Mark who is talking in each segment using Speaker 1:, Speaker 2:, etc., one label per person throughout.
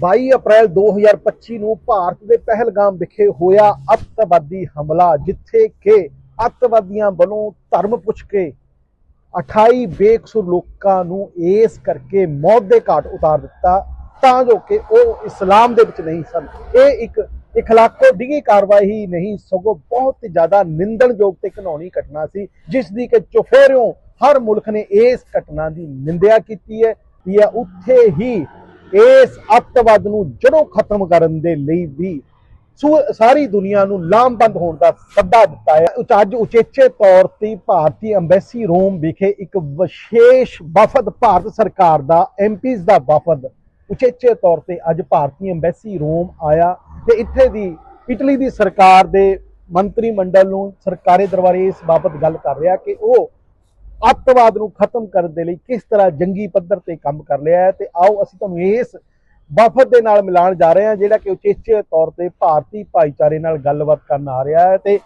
Speaker 1: 22 ਅਪ੍ਰੈਲ 2025 ਨੂੰ ਭਾਰਤ ਦੇ ਪਹਿਲਗਾਮ ਵਿਖੇ ਹੋਇਆ ਅੱਤਵਾਦੀ ਹਮਲਾ, ਜਿੱਥੇ ਕਿ ਅੱਤਵਾਦੀਆਂ ਵੱਲੋਂ ਧਰਮ ਪੁੱਛ ਕੇ 28 ਬੇਕਸੂਰ ਲੋਕਾਂ ਨੂੰ ਇਸ ਕਰਕੇ ਮੌਤ ਦੇ ਘਾਟ ਉਤਾਰ ਦਿੱਤਾ, ਤਾਂ ਜੋ ਕਿ ਉਹ ਇਸਲਾਮ ਦੇ ਵਿੱਚ ਨਹੀਂ ਸਨ। ਇਹ ਇੱਕ ਇਖਲਾਕੋ ਡਿਗੀ ਕਾਰਵਾਈ ਹੀ ਨਹੀਂ, ਸਗੋਂ ਬਹੁਤ ਜ਼ਿਆਦਾ ਨਿੰਦਣਯੋਗ ਤੇ ਘਿਨੌਣੀ ਘਟਨਾ ਸੀ ਜਿਸ ਦੀ ਕਿ ਚੁਫੇਰਿਓਂ ਹਰ ਮੁਲਕ ਨੇ ਇਸ ਘਟਨਾ ਦੀ ਨਿੰਦਿਆ ਕੀਤੀ ਹੈ। ਇਹ ਉੱਥੇ ਹੀ ਇਸ ਅੱਤਵਾਦ ਨੂੰ ਜੜੋਂ ਖਤਮ ਕਰਨ ਦੇ ਲਈ ਵੀ ਸੂ- ਸਾਰੀ ਦੁਨੀਆ ਨੂੰ ਲਾਮਬੰਦ ਹੋਣ ਦਾ ਸੱਦਾ ਦਿੱਤਾ ਹੈ। ਅੱਜ ਉਚੇਚੇ ਤੌਰ ਤੇ ਭਾਰਤੀ ਅੰਬੈਸੀ ਰੋਮ ਵਿਖੇ ਇੱਕ ਵਿਸ਼ੇਸ਼ ਵਫਦ ਭਾਰਤ ਸਰਕਾਰ ਦਾ, ਐਮਪੀਜ਼ ਦਾ ਵਫਦ। ਉਚੇਚੇ ਤੌਰ ਤੇ ਅੱਜ ਭਾਰਤੀ ਅੰਬੈਸੀ ਰੋਮ ਆਇਆ ਤੇ ਇੱਥੇ ਦੀ ਇਟਲੀ ਦੀ ਸਰਕਾਰ ਦੇ ਮੰਤਰੀ ਮੰਡਲ ਨੂੰ ਸਰਕਾਰੀ ਦਰਬਾਰੇ ਇਸ ਬਾਬਤ ਗੱਲ ਕਰ ਰਿਹਾ ਕਿ ਉਹ ਅੱਤਵਾਦ ਨੂੰ ਖਤਮ ਕਰਨ ਦੇ ਲਈ ਕਿਸ ਤਰ੍ਹਾਂ ਜੰਗੀ ਪੱਧਰ ਤੇ ਕੰਮ ਕਰ ਲਿਆ ਹੈ ਤੇ ਆਓ ਅਸੀਂ ਤੁਹਾਨੂੰ ਇਸ ਵਫਦ ਦੇ ਨਾਲ ਮਿਲਾਉਣ ਜਾ ਰਹੇ ਹਾਂ, ਜਿਹੜਾ ਕਿ ਉਚੇਚੇ ਤੌਰ ਤੇ ਭਾਰਤੀ ਭਾਈਚਾਰੇ ਨਾਲ ਗੱਲਬਾਤ ਕਰਨ ਆ ਰਿਹਾ ਹੈ ਤੇ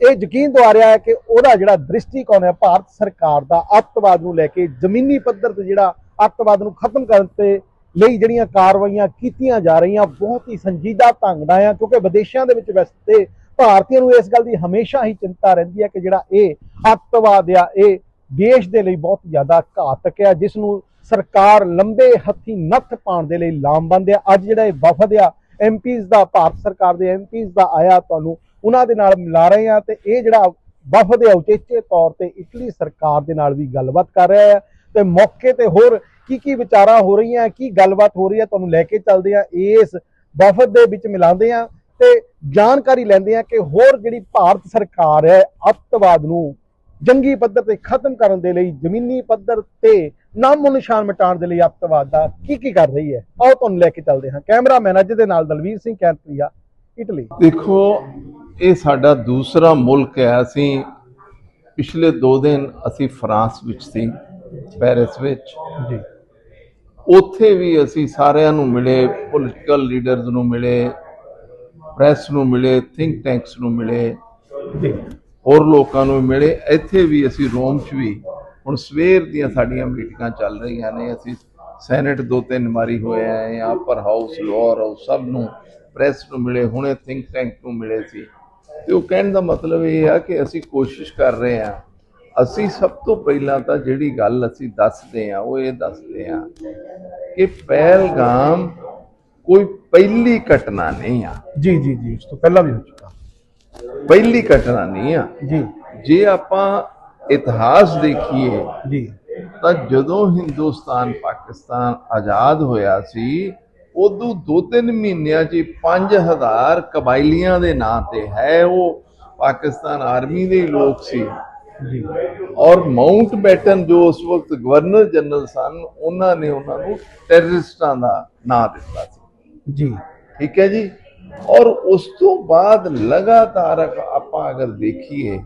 Speaker 1: ਇਹ ਯਕੀਨ ਦਵਾ ਰਿਹਾ ਹੈ ਕਿ ਉਹਦਾ ਜਿਹੜਾ ਦ੍ਰਿਸ਼ਟੀਕੋਣ ਹੈ, ਭਾਰਤ ਸਰਕਾਰ ਦਾ ਅੱਤਵਾਦ ਨੂੰ ਲੈ ਕੇ ਜ਼ਮੀਨੀ ਪੱਧਰ ਤੇ ਜਿਹੜਾ ਅੱਤਵਾਦ ਨੂੰ ਖਤਮ ਕਰਨ ਤੇ ਲਈ ਜਿਹੜੀਆਂ ਕਾਰਵਾਈਆਂ ਕੀਤੀਆਂ ਜਾ ਰਹੀਆਂ, ਬਹੁਤ ਹੀ ਸੰਜੀਦਾ ਢੰਗ ਨਾਲ ਆ, ਕਿਉਂਕਿ ਵਿਦੇਸ਼ਾਂ ਦੇ ਵਿੱਚ ਵੈਸੇ ਭਾਰਤੀਆਂ ਨੂੰ ਇਸ ਗੱਲ ਦੀ ਹਮੇਸ਼ਾ ਹੀ ਚਿੰਤਾ ਰਹਿੰਦੀ ਹੈ ਕਿ ਜਿਹੜਾ ਇਹ ਅੱਤਵਾਦ ਆ, ਇਹ ਦੇਸ਼ ਦੇ ਲਈ ਬਹੁਤ ਜ਼ਿਆਦਾ ਘਾਤਕ ਹੈ ਜਿਸ ਨੂੰ ਸਰਕਾਰ ਲੰਬੇ ਹੱਥੀ ਨੱਥ ਪਾਉਣ ਦੇ ਲਈ ਲਾਮਬੰਦ ਆ ਅੱਜ ਜਿਹੜਾ ਇਹ ਵਫਦ ਆ ਐਮਪੀਜ਼ ਦਾ, ਭਾਰਤ ਸਰਕਾਰ ਦੇ ਐਮਪੀਜ਼ ਦਾ ਆਇਆ ਤੁਹਾਨੂੰ, ਉਹਨਾਂ ਦੇ ਨਾਲ ਮਿਲਾ ਰਹੇ ਆ ਤੇ ਇਹ ਜਿਹੜਾ ਵਫਦ ਹੈ, ਉਚੇਚੇ ਤੌਰ ਤੇ ਇਟਲੀ ਸਰਕਾਰ ਦੇ ਨਾਲ ਵੀ ਗੱਲਬਾਤ ਕਰ ਰਿਹਾ ਹੈ। ਤੇ ਮੌਕੇ ਤੇ ਹੋਰ ਕੀ ਕੀ ਵਿਚਾਰਾਂ ਹੋ ਰਹੀਆਂ, ਕੀ ਗੱਲਬਾਤ ਹੋ ਰਹੀ ਹੈ, ਤੁਹਾਨੂੰ ਲੈ ਕੇ ਚੱਲਦੇ ਆ ਇਸ ਵਫਦ ਦੇ ਵਿੱਚ ਮਿਲਾਉਂਦੇ ਆ ਤੇ ਜਾਣਕਾਰੀ ਲੈਂਦੇ ਆ ਕਿ ਹੋਰ ਜਿਹੜੀ ਭਾਰਤ ਸਰਕਾਰ ਹੈ, ਅੱਤਵਾਦ ਨੂੰ ਜੰਗੀ ਪੱਧਰ ਤੇ ਖਤਮ ਕਰਨ ਦੇ ਲਈ ਜ਼ਮੀਨੀ ਪੱਧਰ ਤੇ ਨਾਮੋ ਨਿਸ਼ਾਨ ਮਿਟਾਉਣ ਦੇ ਲਈ ਅੱਤਵਾਦ ਦਾ ਕੀ ਕੀ ਕਰ ਰਹੀ ਹੈ? ਆਓ ਤੁਹਾਨੂੰ ਲੈ ਕੇ ਚੱਲਦੇ ਹਾਂ। ਕੈਮਰਾਮੈਨ ਅੱਜ ਦੇ ਨਾਲ ਦਲਵੀਰ ਸਿੰਘ ਕੈਂਤਰੀਆ ਇਟਲੀ।
Speaker 2: ਦੇਖੋ ਇਹ ਸਾਡਾ ਦੂਸਰਾ ਮੁਲਕ ਹੈ। ਅਸੀਂ ਪਿਛਲੇ 2 ਦਿਨ ਅਸੀਂ ਫਰਾਂਸ ਵਿੱਚ ਸੀ ਪੈਰਿਸ ਵਿੱਚ।
Speaker 1: ਜੀ।
Speaker 2: ਉੱਥੇ ਵੀ ਅਸੀਂ ਸਾਰਿਆਂ ਨੂੰ ਮਿਲੇ ਪੋਲੀਟੀਕਲ ਲੀਡਰਸ ਨੂੰ ਮਿਲੇ ਪ੍ਰੈਸ ਨੂੰ ਮਿਲੇ ਥਿੰਕ ਟੈਂਕਸ ਨੂੰ ਮਿਲੇ। ਹੋਰ ਲੋਕਾਂ ਨੂੰ ਮਿਲੇ। ਇੱਥੇ ਵੀ ਅਸੀਂ ਰੋਮ 'ਚ ਵੀ ਹੁਣ ਸਵੇਰ ਦੀਆਂ ਸਾਡੀਆਂ ਮੀਟਿੰਗਾਂ ਚੱਲ ਰਹੀਆਂ ਨੇ। ਅਸੀਂ ਸੈਨੇਟ ਦੋ ਤਿੰਨ ਮਾਰੀ ਹੋਏ ਆਏ ਆ ਅਪਰ ਹਾਊਸ ਲੋਅਰ ਹਾਊਸ ਸਭ ਨੂੰ ਪ੍ਰੈਸ ਨੂੰ ਮਿਲੇ, ਹੁਣੇ ਥਿੰਕ ਟੈਂਕ ਨੂੰ ਮਿਲੇ ਸੀ। ਤੇ ਉਹ ਕਹਿਣ ਦਾ ਮਤਲਬ ਇਹ ਆ ਕਿ ਅਸੀਂ ਕੋਸ਼ਿਸ਼ ਕਰ ਰਹੇ ਆ ਅਸੀਂ ਸਭ ਤੋਂ ਪਹਿਲਾਂ ਤਾਂ ਜਿਹੜੀ ਗੱਲ ਅਸੀਂ ਦੱਸਦੇ ਆ ਉਹ ਇਹ ਦੱਸਦੇ ਆ ਕਿ ਪਹਿਲਗਾਮ ਕੋਈ ਪਹਿਲੀ ਘਟਨਾ ਨਹੀਂ ਆ।
Speaker 1: ਜੀ ਜੀ ਜੀ, ਉਸ ਤੋਂ ਪਹਿਲਾਂ ਵੀ ਹੋ ਚੁੱਕਾ।
Speaker 2: ਪਹਿਲੀ ਘਟਨਾ ਨਹੀਂ ਆ।
Speaker 1: ਜੀ।
Speaker 2: ਜੇ ਆਪਾਂ ਇਤਿਹਾਸ ਦੇਖੀਏ
Speaker 1: ਜੀ।
Speaker 2: ਤਾਂ ਜਦੋਂ ਹਿੰਦੁਸਤਾਨ ਪਾਕਿਸਤਾਨ ਆਜ਼ਾਦ ਹੋਇਆ ਸੀ ਉਦੋਂ ਦੋ ਤਿੰਨ ਮਹੀਨਿਆਂ 'ਚ ਹੀ 5000 ਕਬਾਇਲੀਆਂ ਦੇ ਨਾਂ ਤੇ ਹੈ ਉਹ ਪਾਕਿਸਤਾਨ ਆਰਮੀ ਦੇ ਲੋਕ ਸੀ।
Speaker 1: ਜੀ।
Speaker 2: ਔਰ ਮਾਊਂਟ ਬੈਟਨ ਜੋ ਉਸ ਵਕਤ ਗਵਰਨਰ ਜਨਰਲ ਸਨ ਉਹਨਾਂ ਨੇ ਉਹਨਾਂ ਨੂੰ ਟੈਰਰਿਸਟਾਂ ਦਾ ਨਾਂ ਦਿੱਤਾ ਸੀ।
Speaker 1: ਜੀ।
Speaker 2: ਠੀਕ ਹੈ ਜੀ? ਔਰ ਉਸ ਤੋਂ ਬਾਅਦ ਲਗਾਤਾਰ ਆਪਾਂ ਅਗਰ ਦੇਖੀਏ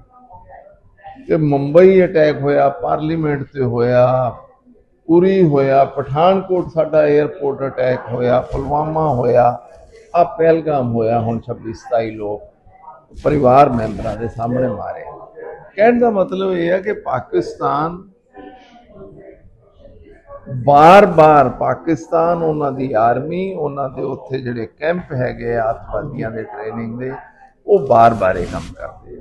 Speaker 2: ਕਿ ਮੁੰਬਈ ਅਟੈਕ ਹੋਇਆ ਪਾਰਲੀਮੈਂਟ ਤੇ ਹੋਇਆ ਉਰੀ ਹੋਇਆ, ਪਠਾਨਕੋਟ ਸਾਡਾ 에ਅਰਪੋਰਟ ਅਟੈਕ ਹੋਇਆ, ਪੁਲਵਾਮਾ ਹੋਇਆ ਆ ਪਹਿਲਗਾਮ ਹੋਇਆ, ਹੁਣ 26 27 ਲੋਕ ਪਰਿਵਾਰ ਮੈਂਬਰਾਂ ਦੇ ਸਾਹਮਣੇ ਮਾਰੇ। ਕਹਿਣ ਦਾ ਮਤਲਬ ਇਹ ਹੈ ਕਿ ਪਾਕਿਸਤਾਨ ਬਾਰ-ਬਾਰ ਪਾਕਿਸਤਾਨ, ਉਹਨਾਂ ਦੀ ਆਰਮੀ, ਉਹਨਾਂ ਦੇ ਉੱਥੇ ਜਿਹੜੇ ਕੈਂਪ ਹੈਗੇ ਆ ਅੱਤਵਾਦੀਆਂ ਦੇ ਟ੍ਰੇਨਿੰਗ ਦੇ, ਉਹ ਬਾਰ-ਬਾਰ ਇਹ ਕੰਮ ਕਰਦੇ